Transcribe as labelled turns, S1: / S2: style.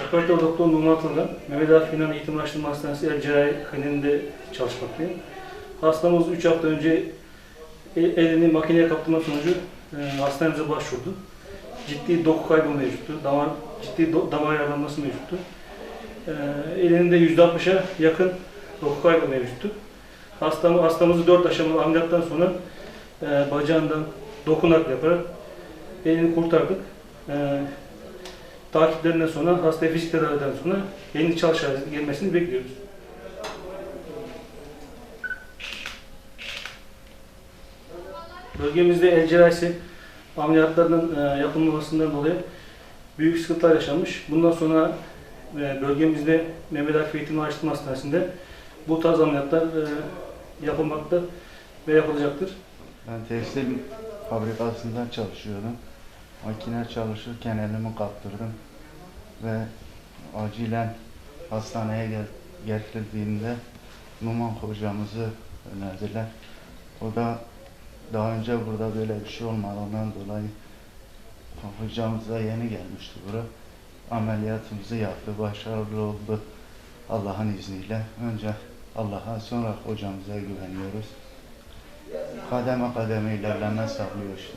S1: Operatör Doktor Numan Atılgan, Mehmet Akif İnan Eğitim Araştırma Hastanesi El Cerrahi Kliniğinde çalışmaktayım. Hastamız 3 hafta önce el- elini makineye kaptırma sonucu e, hastanemize başvurdu. Ciddi doku kaybı mevcuttu, damar, ciddi do- damar yaralanması mevcuttu. E, elinde %60'a yakın doku kaybı mevcuttu. Hastamı, hastamızı 4 aşamalı ameliyattan sonra e, bacağından dokunak yaparak elini kurtardık. E, takiplerinden sonra hastaya fizik tedaviden sonra yeni çalışma gelmesini bekliyoruz. Bölgemizde el cerrahisi ameliyatlarının e, yapılmamasından dolayı büyük sıkıntılar yaşanmış. Bundan sonra e, bölgemizde Mehmet Akif Eğitim ve Araştırma Hastanesi'nde bu tarz ameliyatlar e, yapılmakta ve yapılacaktır.
S2: Ben tekstil fabrikasında çalışıyordum. Makine çalışırken elimi kaptırdım ve acilen hastaneye gel getirildiğinde Numan hocamızı önerdiler. O da daha önce burada böyle bir şey olmadığından dolayı hocamız da yeni gelmişti buraya. Ameliyatımızı yaptı, başarılı oldu Allah'ın izniyle. Önce Allah'a sonra hocamıza güveniyoruz kademe kademe ilerleme sağlıyor işte.